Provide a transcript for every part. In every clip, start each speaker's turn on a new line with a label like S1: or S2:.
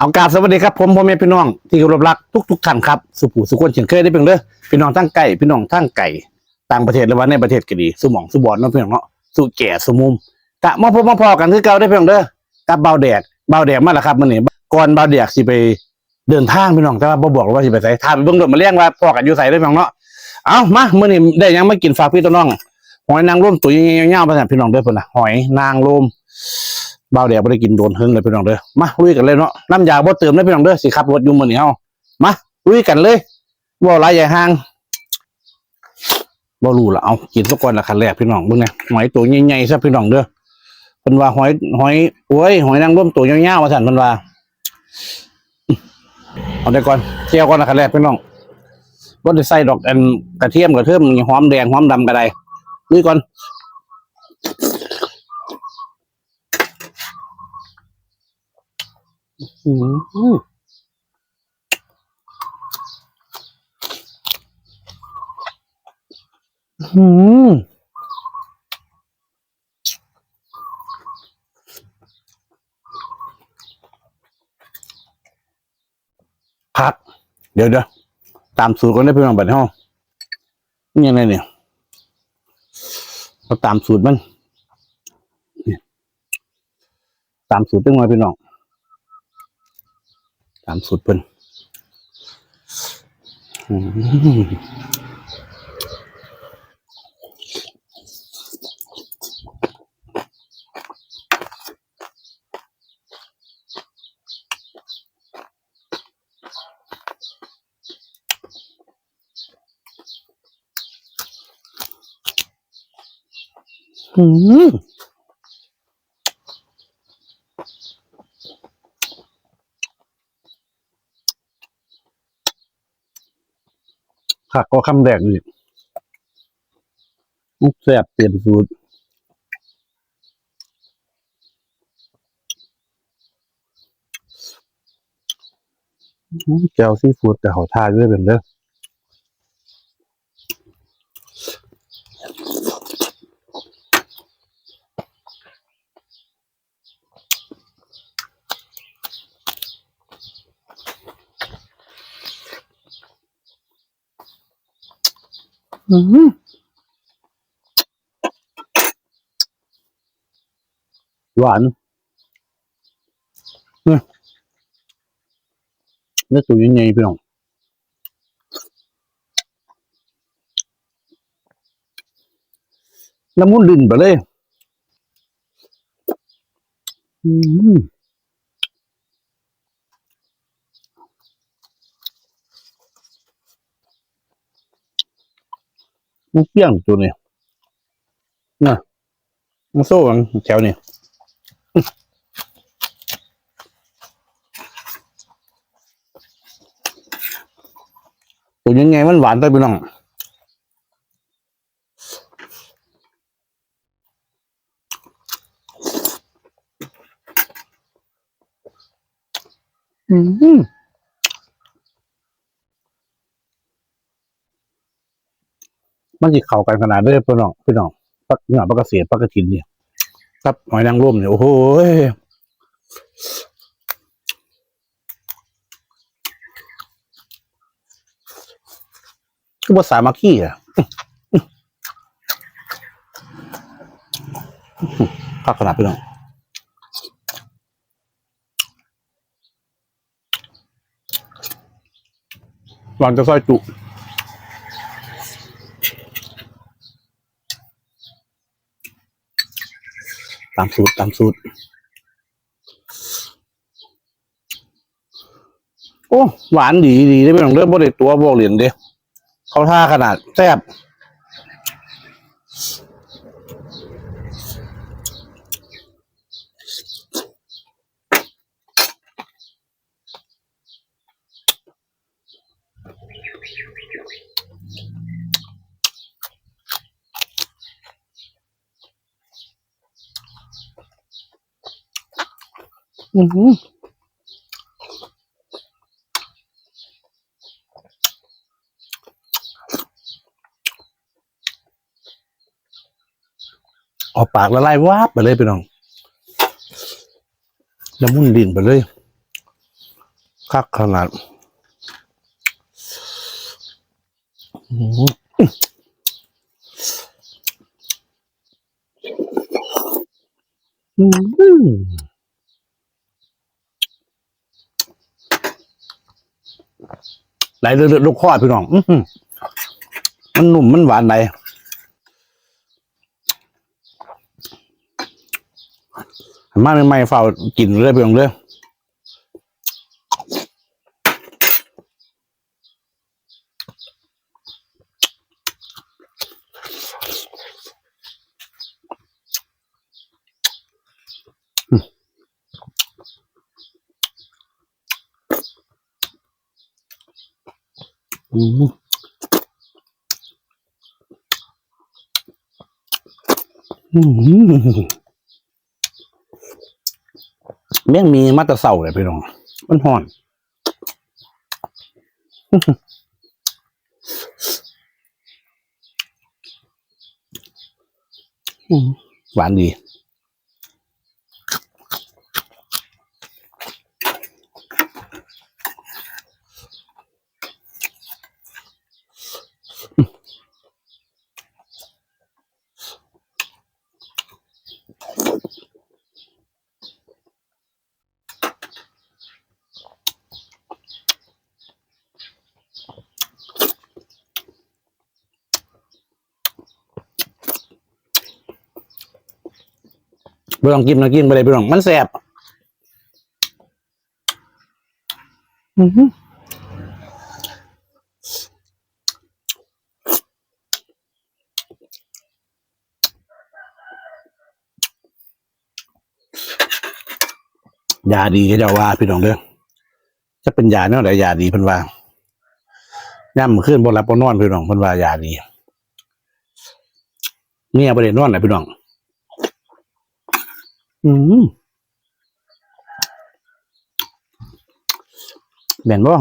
S1: เอากราบสวัสดีครับผมพ่อแม่พี่น้องที่เคารพรักทุกทุกท่านครับสุผูสุขคนเช่นเคยได้เพียงเด้อพี่น้องทั้งไก่พี่น้องทั้งไก่ต่างประเทศหรือว่าในประเทศก็ดีสุหมองสุบอนเนาะพี่น้องเนาะสุแก่สุมุมกะมาพบมาพอกันคือเก่าได้เพียงเด้อกับเบาแดกเบาแดกมาแล้วครับมื้อนี้ก่อนเบาแดกสิไปเดินทางพี่น้องแต่ว่าบ่บอกว่าสิไปไสถามเบิ่งรถมาเลี้ยงว่าพอกันอยู่ไสได้อพี่น้องเนาะเอามามื้อนี้ได้ยังไมากินฝากพี่ตัวน้องหอยนางรมตัวยาวๆๆว่าซั่นพี่น้องเด้อพุ่นน่ะหอยนางรม บาแดดไม่ได้กินโดนหึงเลยพี่น้องเด้อมาลุยกันเลยเนาะน้ำยาบ่เติมได้พี่น้องเด้อสิขับรถอยู่มื้อนี้เฮามาลุยกันเลยบ่หลายใหญ่ห่างบ่รู้ละเอากินสักก่อนละคันแรกพี่น้องเบิ่งเนี่ยหอยตัวใหญ่ๆซะพี่น้องเด้อเพิ่นว่าหอยหอยโอ้ยหอยนางรมตัวยาวๆว่าซั่นเพิ่นว่าเอาได้ก่อนเจียวก่อนละคันแรกพี่น้องบ่ได้ใส่ดอกอันกระเทียมกระเทียมหอมแดงหอมดำก็ได้ลุยก่อน อืมอืมพักเดี๋ยวเดี๋ยวตามสูตรก่อนได้เพื่อนบัดนี้ห้องนี่ยังไงเนี่ยเราตามสูตรมัน ตามสูตรตั้งไว้พี่น้องามสูตรเพิ่นอืม ผักก็คำแดกนี่แซ่บเปลี่ยนสูตรแก้วซีฟู้ดแต่เขาทานด้วยเป็นเด้อ อืมหวานเนี่ยเนื้อตัวยังไงพี่น้องน้ำมันดินไปเลย อืม มันเปี้ยงตัวนี้น่ะมันโซ่กันแถวนี้ตัวยังไงมันหวานไปพี่น้องอืม มันจะเข้ากันขนาดเลยพี่น้องพี่น้องปักเหงาปักเกษตรปักกระถินเนี่ยครับหอยนางรมเนี่ยโอ้โหคือภาษามาขี้อะพักขนาดพี่น้องวางจะซอยจุามสูตรตามสูตร โอ้ หวานดีดีได้ไม่ต้องเลือกบ่ได้ตัวบอกเหรียญเด้เขาท่าขนาดแซ่บ อือหืออกปากละลายวาบไปเลยพี่น้องน้ำมุ่นดินไปเลยคักขนาดอืมอืม ไหลเลือดลูกคอพี่น้อง อืมันหนุ่มมันหวานไหนมาใหม่ๆเฝ้ากินเรื่อยไปเรื่อย อืมแม่งมีมาตะเสาเลยพี่น้อง มันห่อนหวานดี ไม่ต้องกินนะกินไปเลยพี่น้องมันแสบอื้อหือยาดีก็จะว่าพี่น้องเด้อจะเป็นยาเนี่ยไหนยาดีเพิ่นว่าย่ำขึ้นบนรับบ่นอนพี่น้องเพิ่นว่ายาดีเนี่ยประเด็นนอนไหนะพี่น้อง อืมแม่นบ่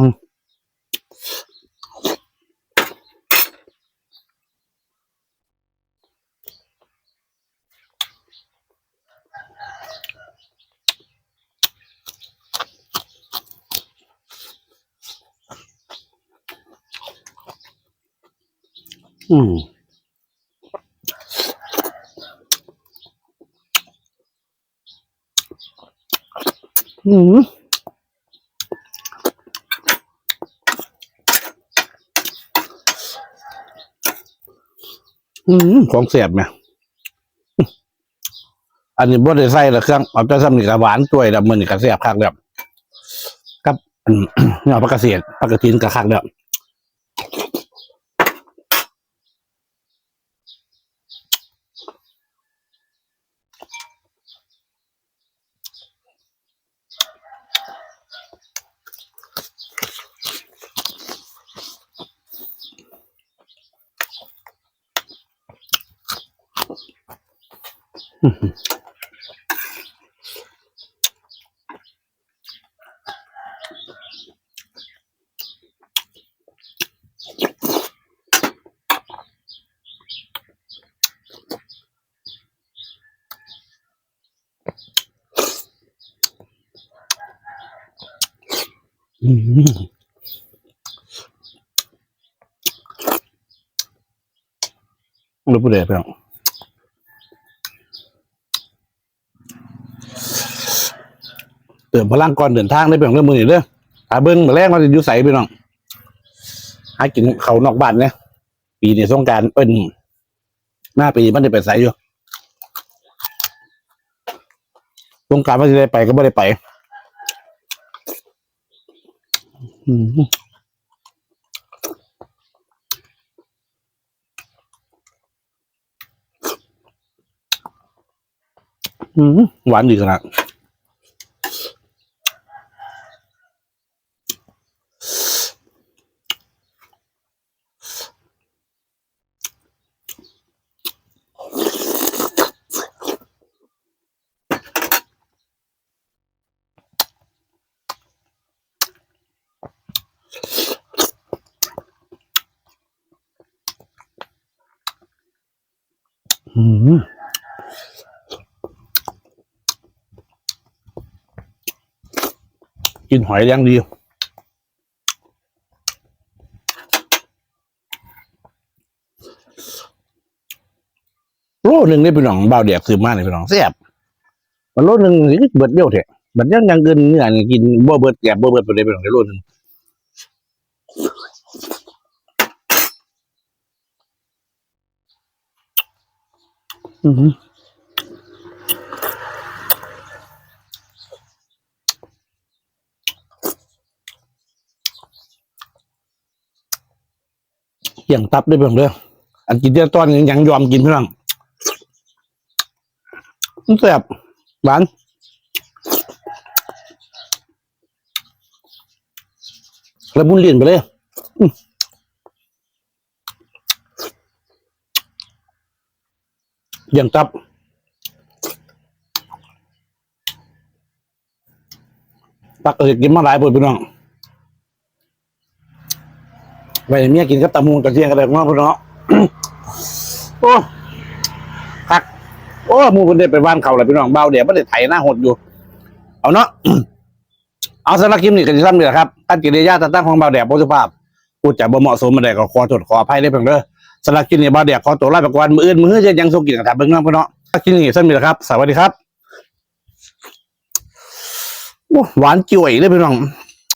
S1: อืม อืมอืมของเสียบไหมอันนี้บ่ได้ใส่ละเครื่องเอาแต่ซ้ำนี่ก็หวานตัวยดำมือนี่ก็เสียบคักแบบกับอันเนี่ยผักกระเสียดผักกระทินก็คักแบบ อืมรู้ผู้ใดไปหรอ เติมพลังก่อนเดินทางได้เพียงเรื่องมือนี่เด้อหาเบิ้งมาแรกมาจะยู่ใสไปน้องหากินเขานอกบ้านเนี่ยปีนี้สงการเอิ้นหน้าปีมันได้ไปใสอยู่สงการมันจะได้ไปก็ไม่ได้ไปอืมอืมหวานดีขนาด กินหอยอย่างดีโลหนึ่งนี่เป็นหนองเบาเดียกซื้อมากเลยเป็นหนองแซ่บมันโลหนึ่งเบิดเดียวเถอะเบิดยังยังเกินเนื้อกินบ่เบิดแกบบ่เบิดไปเลยเป็นหนองได้โลหนึ่งอือ หืออย่างตับได้เพียงเด้ออันกินเดียวตอนยังยังยอมกินเพี่องมันแซ่บหวานแล้วบุญเลียนไปเลยอย่างตับตักเออกินมาหลายปวดพี่น้อง ไปเมียกินกับตำมูนกับเทียงกันเลยน้องพี่น้องโอ้คักโอ้หมูคนเดียไปบ้านเขาเลยพี่น้องเบาเดี๋ยวไม่ได้ไถหน้าหดอยู่ เอาเนาะเอาสำหรับคลิปนี้ก็จะทำนี่แหละครับตั้งกิริยาตั้งของเบาแดดโพสภาพพูดจาบ่เหมาะสมมาได้ก็ขอโทษขออภัยได้เพียงเด้อสำหรับคลิปนี้เบาแดดขอตัวลาไปก่อนมืออื่นมือจะยังส่งกินกันครับเบิ่งน้องพี่น้องคลิปนี้สั้นมีแหละครับ สวัสดีครับโอ้หวานจ่วยเลยพี่น้อง